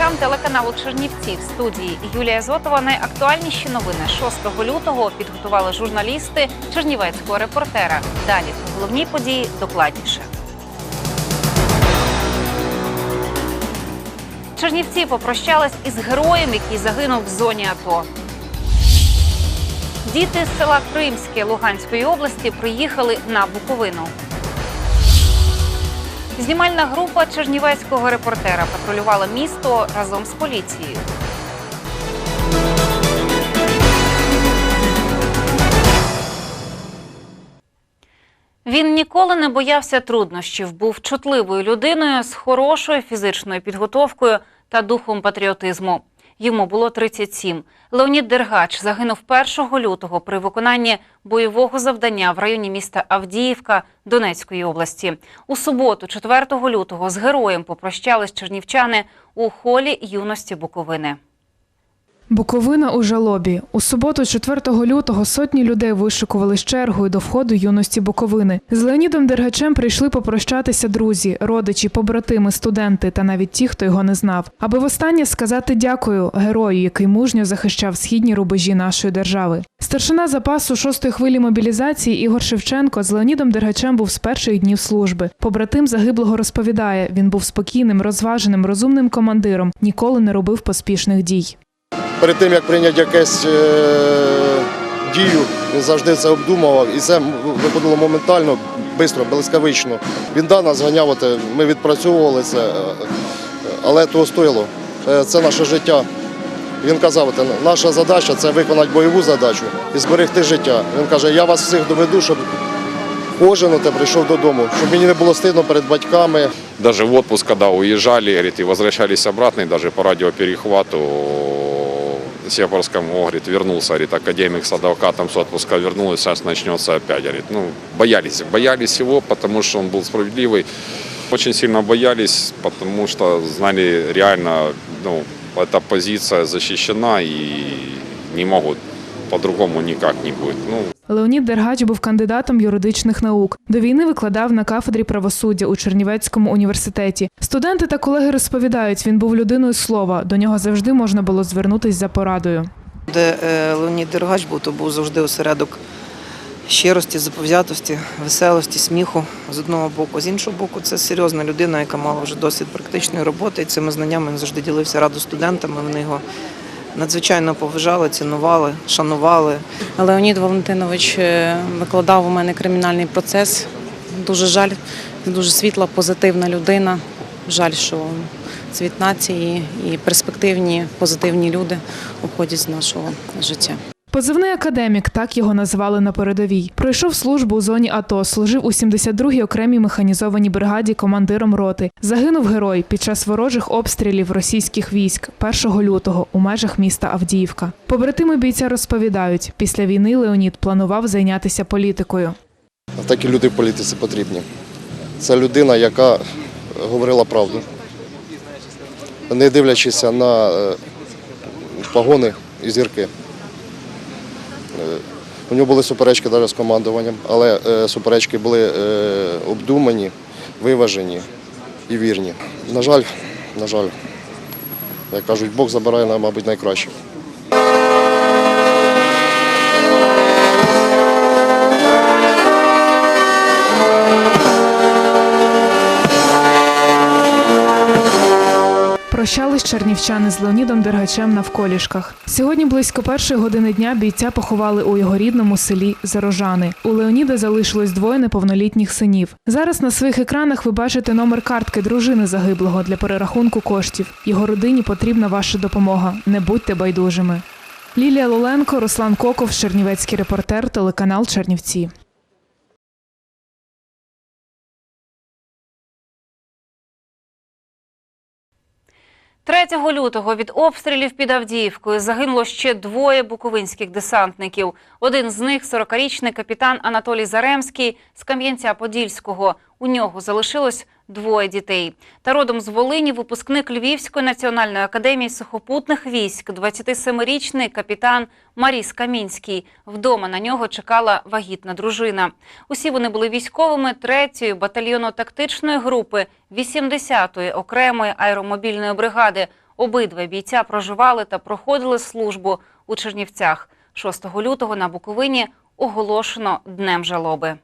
Глядачам телеканалу Чернівці в студії Юлія Зотова. Найактуальніші новини 6 лютого підготували журналісти Чернівецького репортера. Далі головні події докладніше. Чернівці попрощались із героєм, який загинув в зоні АТО. Діти з села Кримське Луганської області приїхали на Буковину. Знімальна група чернівецького репортера патрулювала місто разом з поліцією. Він ніколи не боявся труднощів, був чутливою людиною з хорошою фізичною підготовкою та духом патріотизму. Йому було 37. Леонід Дергач загинув 1 лютого при виконанні бойового завдання в районі міста Авдіївка Донецької області. У суботу, 4 лютого, з героєм попрощались чернівчани у холі юності Буковини. Буковина у жалобі. У суботу, 4 лютого, сотні людей вишикувались чергою до входу юності Буковини. З Леонідом Дергачем прийшли попрощатися друзі, родичі, побратими, студенти та навіть ті, хто його не знав. Аби востаннє сказати дякую герою, який мужньо захищав східні рубежі нашої держави. Старшина запасу шостої хвилі мобілізації Ігор Шевченко з Леонідом Дергачем був з перших днів служби. Побратим загиблого розповідає: він був спокійним, розваженим, розумним командиром, ніколи не робив поспішних дій. Перед тим як прийняти якусь е, дію, він завжди це обдумував, і це виходило моментально, швидко, блискавично. Він да, нас ганяв, е, ми відпрацьовували це, е, але того стоїло. Це наше життя. Він казав, наша задача це виконати бойову задачу і зберегти життя. Він каже, я вас всіх доведу, щоб кожен прийшов додому, щоб мені не було стидно перед батьками. Даже в отпуск, когда уезжали, говорит, и возвращались обратно, даже по радиоперехвату Сепарскому, говорит, вернулся, говорит, академик с адвокатом с отпуска вернулся, сейчас начнется опять, говорит, ну, боялись, боялись его, потому что он был справедливый, очень сильно боялись, потому что знали реально, ну, эта позиция защищена и не могут, по-другому никак не будет, ну, Леонід Дергач був кандидатом юридичних наук. До війни викладав на кафедрі правосуддя у Чернівецькому університеті. Студенти та колеги розповідають, він був людиною слова. До нього завжди можна було звернутись за порадою. Де е, Леонід Дергач був, то був завжди осередок щирості, заповзятості, веселості, сміху з одного боку. З іншого боку, це серйозна людина, яка мала вже досвід практичної роботи. І цими знаннями він завжди ділився радо студентами. Вони його надзвичайно поважали, цінували, шанували. Леонід Валентинович е, викладав у мене кримінальний процес. Дуже жаль, дуже світла, позитивна людина. Жаль, що цвіт нації і перспективні позитивні люди уходять з нашого життя. Позивний академік, так його називали на передовій. Пройшов службу у зоні АТО, служив у 72-й окремій механізованій бригаді командиром роти. Загинув герой під час ворожих обстрілів російських військ 1 лютого у межах міста Авдіївка. Побратими бійця розповідають, після війни Леонід планував зайнятися політикою. Такі люди в політиці потрібні. Це людина, яка говорила правду, не дивлячись на е, погони і зірки. Е, У нього були суперечки навіть з командуванням, але е, суперечки були е, обдумані, виважені і вірні. На жаль, на жаль, як кажуть, Бог забирає мабуть, найкраще. Прощались чернівчани з Леонідом Дергачем на вколішках. Сьогодні близько першої години дня бійця поховали у його рідному селі Зарожани. У Леоніда залишилось двоє неповнолітніх синів. Зараз на своїх екранах ви бачите номер картки дружини загиблого для перерахунку коштів. Його родині потрібна ваша допомога. Не будьте байдужими. Лілія Лоленко, Руслан Коков, Чернівецький репортер, телеканал Чернівці. 3 лютого від обстрілів під Авдіївкою загинуло ще двоє буковинських десантників. Один з них – 40-річний капітан Анатолій Заремський з Кам'янця-Подільського. У нього залишилось двоє дітей. Та родом з Волині випускник Львівської національної академії сухопутних військ, 27-річний капітан Маріс Камінський. Вдома на нього чекала вагітна дружина. Усі вони були військовими 3-ї батальйонно-тактичної групи 80-ї окремої аеромобільної бригади. Обидва бійця проживали та проходили службу у Чернівцях. 6 лютого на Буковині оголошено Днем жалоби.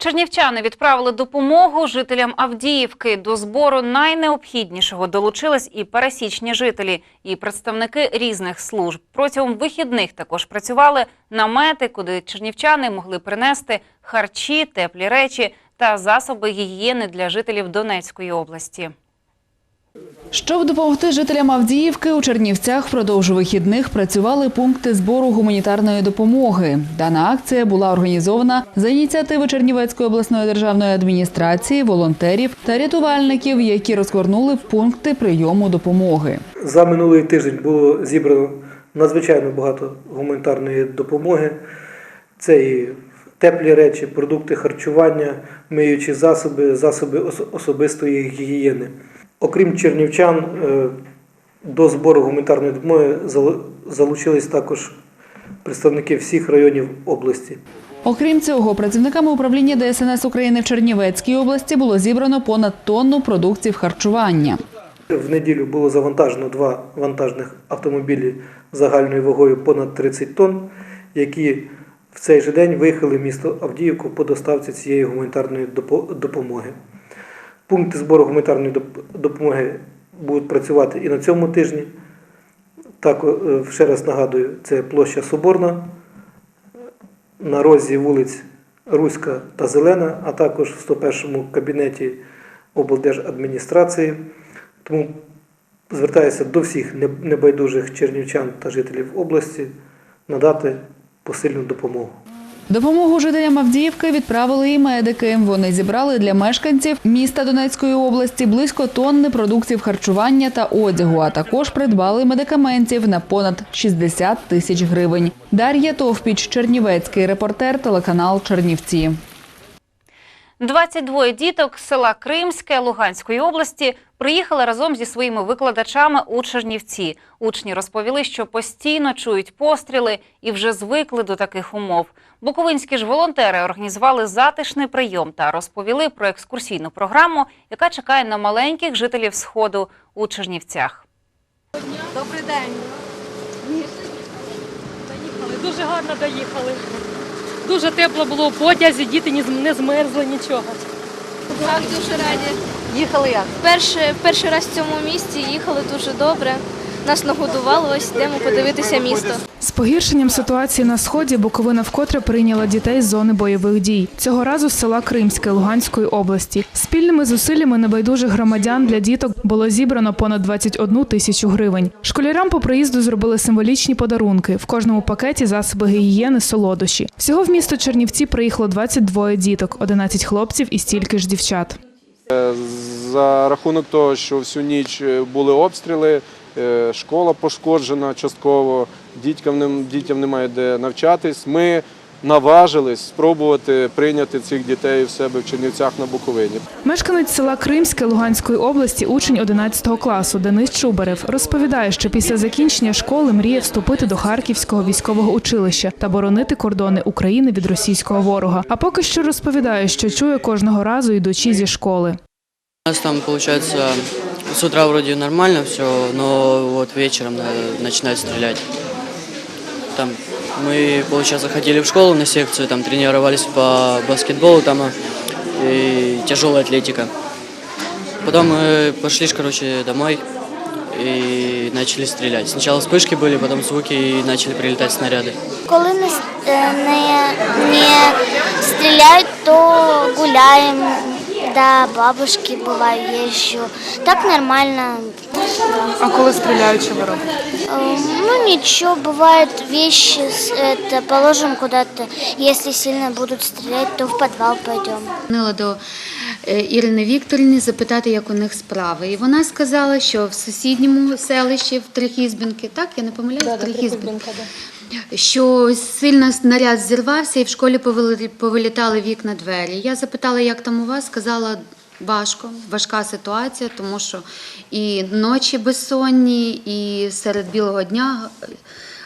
Чернівчани відправили допомогу жителям Авдіївки. До збору найнеобхіднішого долучились і пересічні жителі, і представники різних служб. Протягом вихідних також працювали намети, куди чернівчани могли принести харчі, теплі речі та засоби гігієни для жителів Донецької області. Щоб допомогти жителям Авдіївки, у Чернівцях впродовж вихідних працювали пункти збору гуманітарної допомоги. Дана акція була організована за ініціативи Чернівецької обласної державної адміністрації, волонтерів та рятувальників, які розгорнули пункти прийому допомоги. За минулий тиждень було зібрано надзвичайно багато гуманітарної допомоги. Це і теплі речі, продукти харчування, миючі засоби, засоби ос- особистої гігієни. Окрім чернівчан, е, до збору гуманітарної допомоги залучились також представники всіх районів області. Окрім цього, працівниками управління ДСНС України в Чернівецькій області було зібрано понад тонну продуктів харчування. В неділю було завантажено два вантажних автомобілі загальною вагою понад 30 тонн, які в цей же день виїхали в місто Авдіївку по доставці цієї гуманітарної допомоги. Пункти збору гуманітарної допомоги будуть працювати і на цьому тижні. Так, е, ще раз нагадую, це площа Соборна, на розі вулиць Руська та Зелена, а також в 101-му кабінеті облдержадміністрації. Тому звертаюся до всіх небайдужих чернівчан та жителів області надати посильну допомогу. Допомогу жителям Авдіївки відправили і медики. Вони зібрали для мешканців міста Донецької області близько тонни продуктів харчування та одягу, а також придбали медикаментів на понад 60 тисяч гривень. Дар'я Товпіч, Чернівецький репортер, телеканал Чернівці. 22 діток з села Кримське Луганської області приїхали разом зі своїми викладачами у Чернівці. Учні розповіли, що постійно чують постріли і вже звикли до таких умов. Буковинські ж волонтери організували затишний прийом та розповіли про екскурсійну програму, яка чекає на маленьких жителів Сходу у Чернівцях. Добрий день. Доїхали, дуже гарно доїхали. Дуже тепло було в потязі, діти не змерзли нічого. Так, дуже раді. Їхали як? Перший, перший раз в цьому місті їхали дуже добре. Нас нагодували, ось йдемо подивитися місто. З погіршенням ситуації на сході Буковина вкотре прийняла дітей з зони бойових дій. Цього разу з села Кримське Луганської області. Спільними зусиллями небайдужих громадян для діток було зібрано понад 21 тисячу гривень. Школярам по приїзду зробили символічні подарунки. В кожному пакеті засоби гігієни, солодощі. Всього в місто Чернівці приїхало 22 діток, 11 хлопців і стільки ж дівчат. За рахунок того, що всю ніч е, були обстріли, е, школа пошкоджена частково, дітям, дітям немає де навчатись. Ми наважились спробувати прийняти цих дітей в себе в Чернівцях на Буковині. Мешканець села Кримське Луганської області, учень 11 класу Денис Чубарев, розповідає, що після закінчення школи мріє вступити до Харківського військового училища та боронити кордони України від російського ворога. А поки що розповідає, що чує кожного разу, йдучи зі школи. У нас там, получается, с утра вроде нормально все, но вот вечером на- начинают стрелять. Там мы, получается, ходили в школу на секцию, там тренировались по баскетболу там а, и тяжелая атлетика. Потом мы пошли, короче, домой и начали стрелять. Сначала вспышки были, потом звуки и начали прилетать снаряды. Коли не, е, не, не стріляють, то гуляємо. Да, бабушки буває езжу. Так нормально. А коли стріляють, що ви робите? Э, Ну ничего, бывает вещи, с- это положим куда-то. Если сильно будут стрелять, то в подвал пойдем. Дзвонила до е, Ірини Вікторівни запитати, як у них справи. І вона сказала, що в сусідньому селищі в Трихізбінки, так я не помиляюсь, Трихізбінки, що сильно снаряд зірвався і в школі повилітали вікна двері. Я запитала, як там у вас, сказала. Важко, важка ситуація, тому що і ночі безсонні, і серед білого дня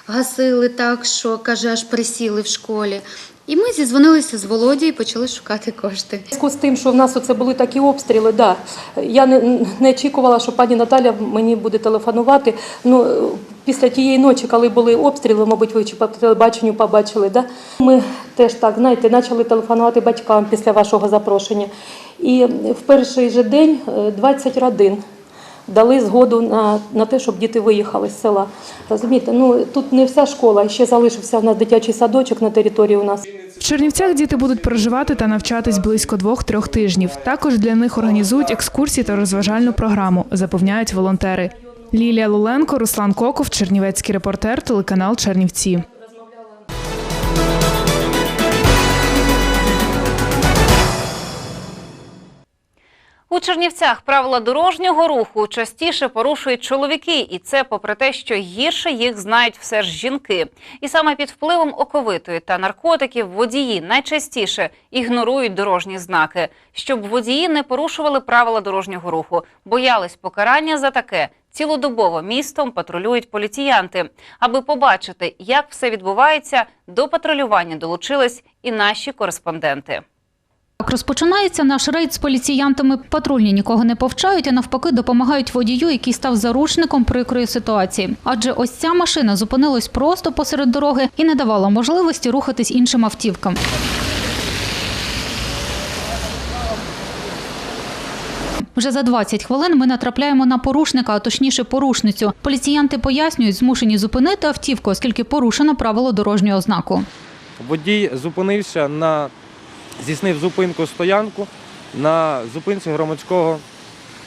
гасили так, що каже, аж присіли в школі. І ми зізвонилися з Володією і почали шукати кошти. Зв'язку з тим, що в нас оце були такі обстріли, да. я не, не очікувала, що пані Наталя мені буде телефонувати. Ну, після тієї ночі, коли були обстріли, мабуть, ви по телебаченню побачили, да? ми теж так, знаєте, почали телефонувати батькам після вашого запрошення. І в перший же день е, 20 родин дали згоду на, на те, щоб діти виїхали з села. Розумієте, ну тут не вся школа, ще залишився в нас дитячий садочок на території у нас. В Чернівцях діти будуть проживати та навчатись близько двох-трьох тижнів. Також для них організують екскурсії та розважальну програму, запевняють волонтери. Лілія Луленко, Руслан Коков, Чернівецький репортер, телеканал Чернівці. У Чернівцях правила дорожнього руху частіше порушують чоловіки, і це попри те, що гірше їх знають все ж жінки. І саме під впливом оковитої та наркотиків водії найчастіше ігнорують дорожні знаки, щоб водії не порушували правила дорожнього руху, боялись покарання за таке. Цілодобово містом патрулюють поліціянти. Аби побачити, як все відбувається, до патрулювання долучились і наші кореспонденти. Так розпочинається наш рейд з поліціянтами. Патрульні нікого не повчають, а навпаки допомагають водію, який став заручником прикрої ситуації. Адже ось ця машина зупинилась просто посеред дороги і не давала можливості рухатись іншим автівкам. Вже за 20 хвилин ми натрапляємо на порушника, а точніше порушницю. Поліціянти пояснюють, змушені зупинити автівку, оскільки порушено правило дорожнього знаку. Водій зупинився на здійснив зупинку стоянку на зупинці громадського,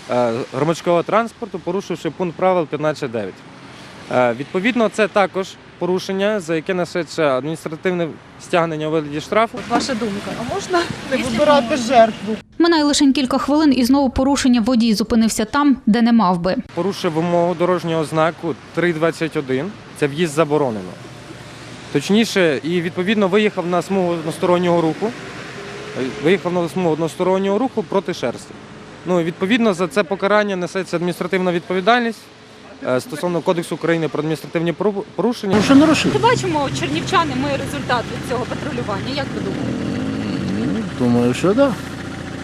е, громадського транспорту, порушивши пункт правил 15.9. Е, Відповідно, це також порушення, за яке несеться адміністративне стягнення у вигляді штрафу. Ваша думка, а можна не вибирати жертву? Минає лише кілька хвилин і знову порушення водій зупинився там, де не мав би. Порушив вимогу дорожнього знаку 3.21, це в'їзд заборонено. Точніше, і відповідно виїхав на смугу одностороннього руху, виїхав на смугу одностороннього руху проти шерсті. Ну, і відповідно за це покарання несеться адміністративна відповідальність стосовно Кодексу України про адміністративні пору- порушення. Чи бачимо чернівчани ми результат від цього патрулювання? Як ви думаєте? Думаю, що так.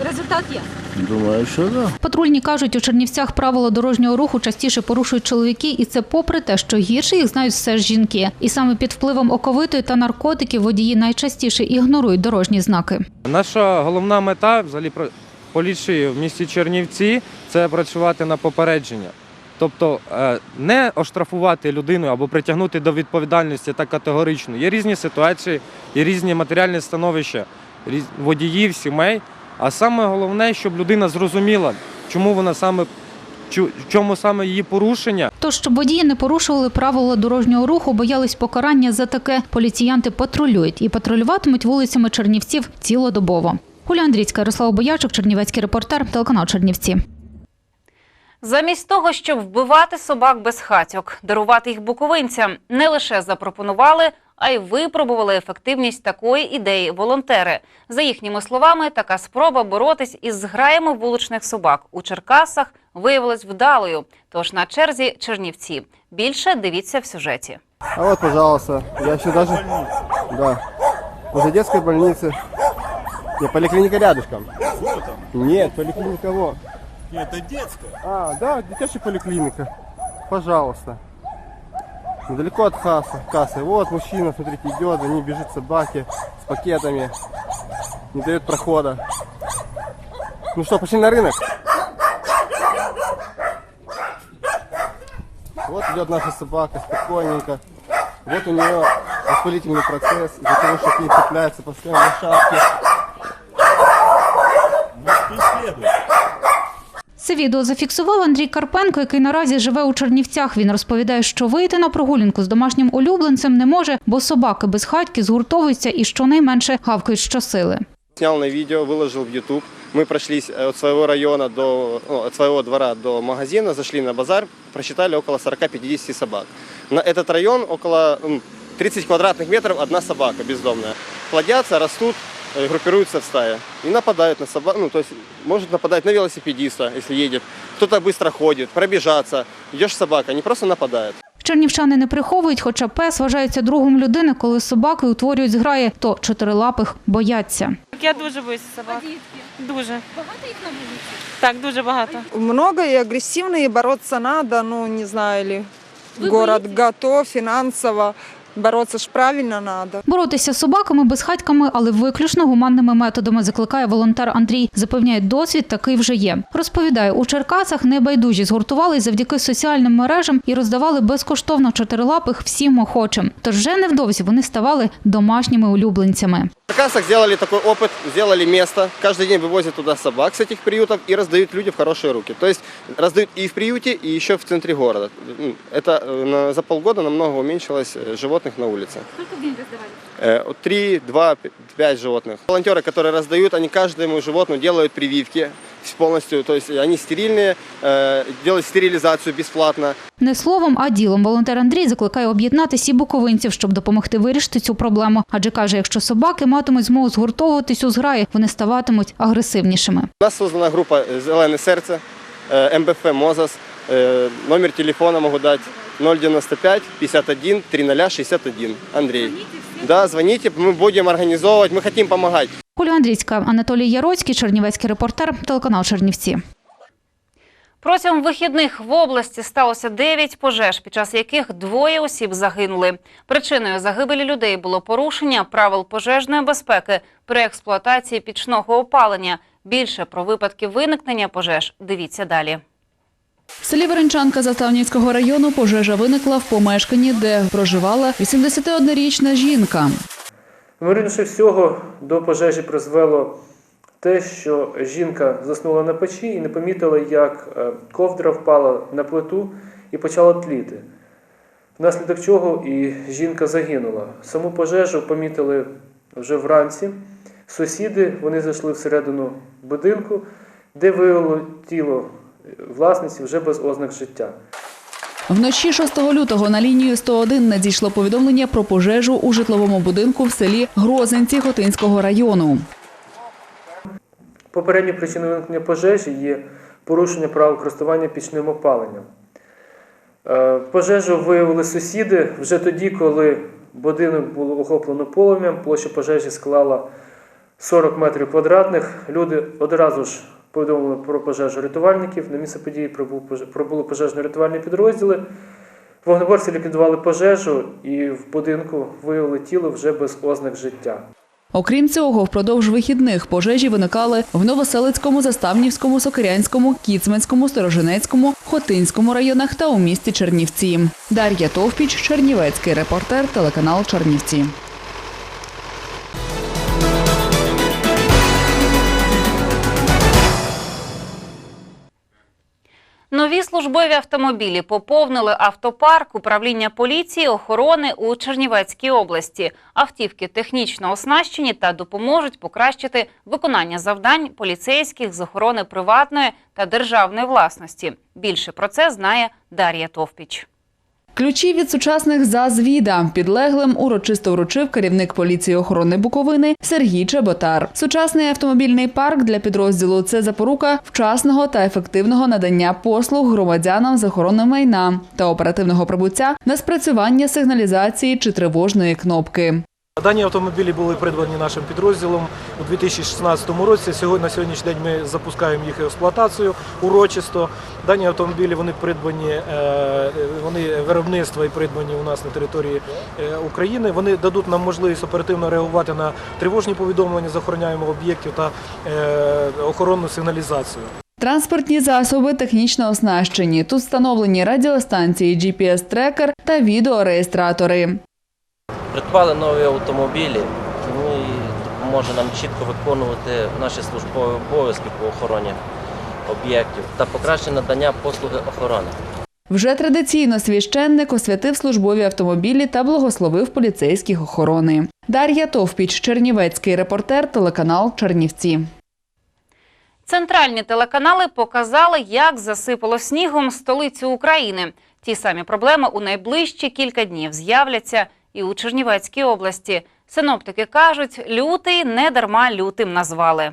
Результат є. Думаю, що так. Патрульні кажуть, у Чернівцях правила дорожнього руху частіше порушують чоловіки, і це попри те, що гірше їх знають все ж жінки. І саме під впливом оковитої та наркотиків водії найчастіше ігнорують дорожні знаки. Наша головна мета взагалі про- поліції в місті Чернівці це працювати на попередження. Тобто е, не оштрафувати людину або притягнути до відповідальності так категорично. Є різні ситуації, є різні матеріальні становища водіїв, сімей. А саме головне, щоб людина зрозуміла, чому вона саме чому саме її порушення, Тож, щоб водії не порушували правила дорожнього руху, боялись покарання за таке. Поліціянти патрулюють і патрулюватимуть вулицями Чернівців цілодобово. Оля Андрійська, Ярослав Боячук, Чернівецький репортер, телеканал Чернівці. Замість того, щоб вбивати собак без хатьок, дарувати їх буковинцям, не лише запропонували, а й випробували ефективність такої ідеї волонтери. За їхніми словами, така спроба боротись із зграями вуличних собак у Черкасах виявилась вдалою. Тож на черзі Чернівці. Більше дивіться в сюжеті. А вот, пожалуйста, я еще даже... Да. Возле детской больницы. Не, поликлиника рядышком. Нет, поликлиника вот. Это детская. А, да, детящая поликлиника. Пожалуйста. Недалеко от кассы. кассы. Вот мужчина, смотрите, идет, за ним бежит собаки с пакетами. Не дает прохода. Ну что, пошли на рынок? Вот идет наша собака спокойненько. Вот у нее воспалительный процесс, из-за того, что к ней цепляются постоянно лошадки. Це відео зафіксував Андрій Карпенко, який наразі живе у Чернівцях. Він розповідає, що вийти на прогулянку з домашнім улюбленцем не може, бо собаки без хатьки згуртовуються і щонайменше гавкають щосили. Снял на видео, выложил в YouTube. Мы прошлись э, от своего района до, ну, от своего двора до магазина, зашли на базар, просчитали около 40-50 собак. На этот район около м, 30 квадратных метров одна собака бездомная. Плодятся, растут, э, группируются в стае и нападают на собак. Ну, то есть может нападать на велосипедиста, если едет. Кто-то быстро ходит, пробежаться. Идешь собака, они просто нападают. Чернівчани не приховують, хоча пес вважається другом людини, коли з собакою утворюють зграї, то чотирилапих бояться. Я дуже боюся собак. Дуже. Багато їх на вулиці? Так, дуже багато. Много и агрессивно, и бороться надо, ну, не знаю, ли город готов финансово. Бороться ж правильно треба. Боротися з собаками безхатьками, але виключно гуманними методами, закликає волонтер Андрій. Запевняє, досвід такий вже є. Розповідає, у Черкасах небайдужі згуртувались завдяки соціальним мережам і роздавали безкоштовно чотирилапих всім охочим. Тож вже невдовзі вони ставали домашніми улюбленцями. В Черкасах сделали такой опыт, сделали место. Каждый день вывозят туда собак с этих приютов и раздают люди в хорошие руки. То есть раздают и в приюте, и еще в центре города. М, Это э, на- за полгода намного уменьшилось э, животных на улице. Скільки в день роздавали? Э, Три, два, п- пять животных. Волонтеры, которые раздают, они каждому животному делают прививки полностью. То есть они стерильные, э, делают стерилизацию бесплатно. Не словом, а ділом волонтер Андрій закликає об'єднатись і буковинців, щоб допомогти вирішити цю проблему. Адже каже, якщо собаки матимуть змогу згуртовуватись у зграї, вони ставатимуть агресивнішими. У нас создана группа э, «Зеленое сердце», э, МБФ «Мозас». Э, Номер телефона могу дать 095 51 30 61. Андрей. Да, звоните, мы будем организовывать, мы хотим помогать. Оля Андрійська, Анатолій Яроцький, Чернівецький репортер, телеканал Чернівці. Протягом вихідних в області сталося 9 пожеж, під час яких двоє осіб загинули. Причиною загибелі людей було порушення правил пожежної безпеки при експлуатації пічного опалення. Більше про випадки виникнення пожеж дивіться далі. В селі Веренчанка Заставнівського району пожежа виникла в помешканні, де проживала 81-річна жінка. Ймовірніше всього, до пожежі призвело те, що жінка заснула на печі і не помітила, як е, ковдра впала на плиту і почала тліти. Внаслідок чого і жінка загинула. Саму пожежу помітили вже вранці. Сусіди вони зайшли всередину будинку, де виявило тіло власниці вже без ознак життя. Вночі 6 лютого на лінію 101 надійшло повідомлення про пожежу у житловому будинку в селі Грозинці Хотинського району. Попередньою причиною виникнення пожежі є порушення правил користування пічним опаленням. Е, Пожежу виявили сусіди вже тоді, коли будинок було охоплено полум'ям, площа пожежі склала 40 метрів квадратних. Люди одразу ж повідомили про пожежу рятувальників. На місце події прибули пожежно-рятувальні підрозділи. Вогнеборці ліквідували пожежу і в будинку виявили тіло вже без ознак життя. Окрім цього, впродовж вихідних пожежі виникали в Новоселицькому, Заставнівському, Сокирянському, Кіцменському, Сторожинецькому, Хотинському районах та у місті Чернівці. Дар'я Товпіч, Чернівецький репортер, телеканал Чернівці. Нові службові автомобілі поповнили автопарк управління поліції охорони у Чернівецькій області. Автівки технічно оснащені та допоможуть покращити виконання завдань поліцейських з охорони приватної та державної власності. Більше про це знає Дар'я Товпіч. Ключі від сучасних зазвіда підлеглим урочисто вручив керівник поліції охорони Буковини Сергій Чеботар. Сучасний автомобільний парк для підрозділу це запорука вчасного та ефективного надання послуг громадянам з охорони майна та оперативного прибуття на спрацювання сигналізації чи тривожної кнопки. Дані автомобілі були придбані нашим підрозділом у 2016 році. Сьогодні на сьогоднішній день ми запускаємо їх експлуатацію урочисто. Дані автомобілі вони придбані, е, вони виробництва і придбані у нас на території е, України. Вони дадуть нам можливість оперативно реагувати на тривожні повідомлення з охороняємих об'єктів та е, охоронну сигналізацію. Транспортні засоби технічно оснащені. Тут встановлені радіостанції, GPS-трекер та відеореєстратори. Придбали нові автомобілі, ну і допоможе нам чітко виконувати наші службові обов'язки по охороні об'єктів та покращення надання послуги охорони. Вже традиційно священник освятив службові автомобілі та благословив поліцейських охорони. Дар'я Товпіч, Чернівецький репортер, телеканал Чернівці. Центральні телеканали показали, як засипало снігом столицю України. Ті самі проблеми у найближчі кілька днів з'являться і у Чернівецькій області. Синоптики кажуть, лютий не дарма лютим назвали.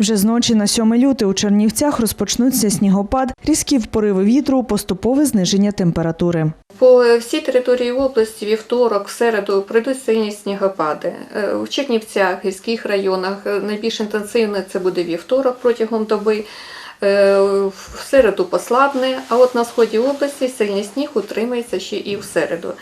Вже з ночі на 7 лютого у Чернівцях розпочнуться снігопад, різкі пориви вітру, поступове зниження температури. По всій території області вівторок, в середу пройдуть сильні снігопади. Е, У Чернівцях, гірських районах е, найбільш інтенсивне це буде вівторок протягом доби. Е, В середу послабне, а от на сході області сильний сніг утримається ще і в середу.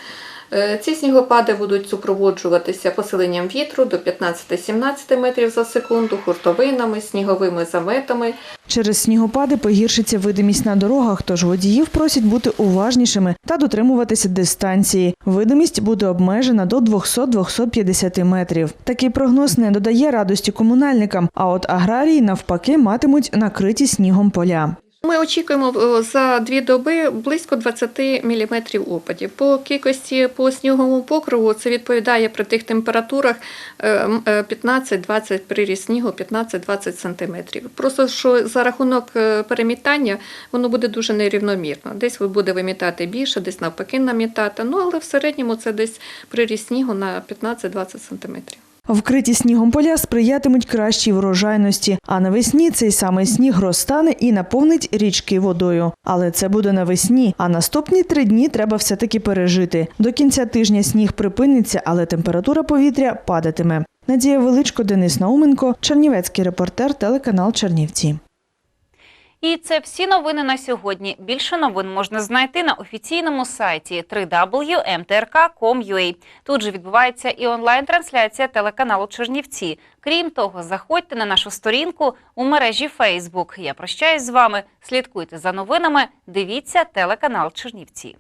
Е, Ці снігопади будуть супроводжуватися посиленням вітру до 15-17 метрів за секунду, хуртовинами, сніговими заметами. Через снігопади погіршиться видимість на дорогах, тож водіїв просять бути уважнішими та дотримуватися дистанції. Видимість буде обмежена до 200-250 метрів. Такий прогноз не додає радості комунальникам, а от аграрії навпаки матимуть накриті снігом поля. Ми очікуємо е, за дві доби близько 20 мм опадів. По кількості по сніговому покрову це відповідає при тих температурах е, м, е, 15-20 приріст снігу, 15-20 см. Просто що за рахунок е, перемітання воно буде дуже нерівномірно. Десь буде вимітати більше, десь навпаки намітати. Ну але в середньому це десь приріст снігу на 15-20 см. Вкриті снігом поля сприятимуть кращій врожайності, а навесні цей самий сніг розтане і наповнить річки водою. Але це буде навесні, а наступні три дні треба все-таки пережити. До кінця тижня сніг припиниться, але температура повітря падатиме. Надія Величко, Денис Науменко, Чернівецький репортер, телеканал Чернівці. І це всі новини на сьогодні. Більше новин можна знайти на офіційному сайті www.mtrk.com.ua. Тут же відбувається і онлайн-трансляція телеканалу Чернівці. Крім того, заходьте на нашу сторінку у мережі Facebook. Я прощаюсь з вами. Слідкуйте за новинами. Дивіться телеканал Чернівці.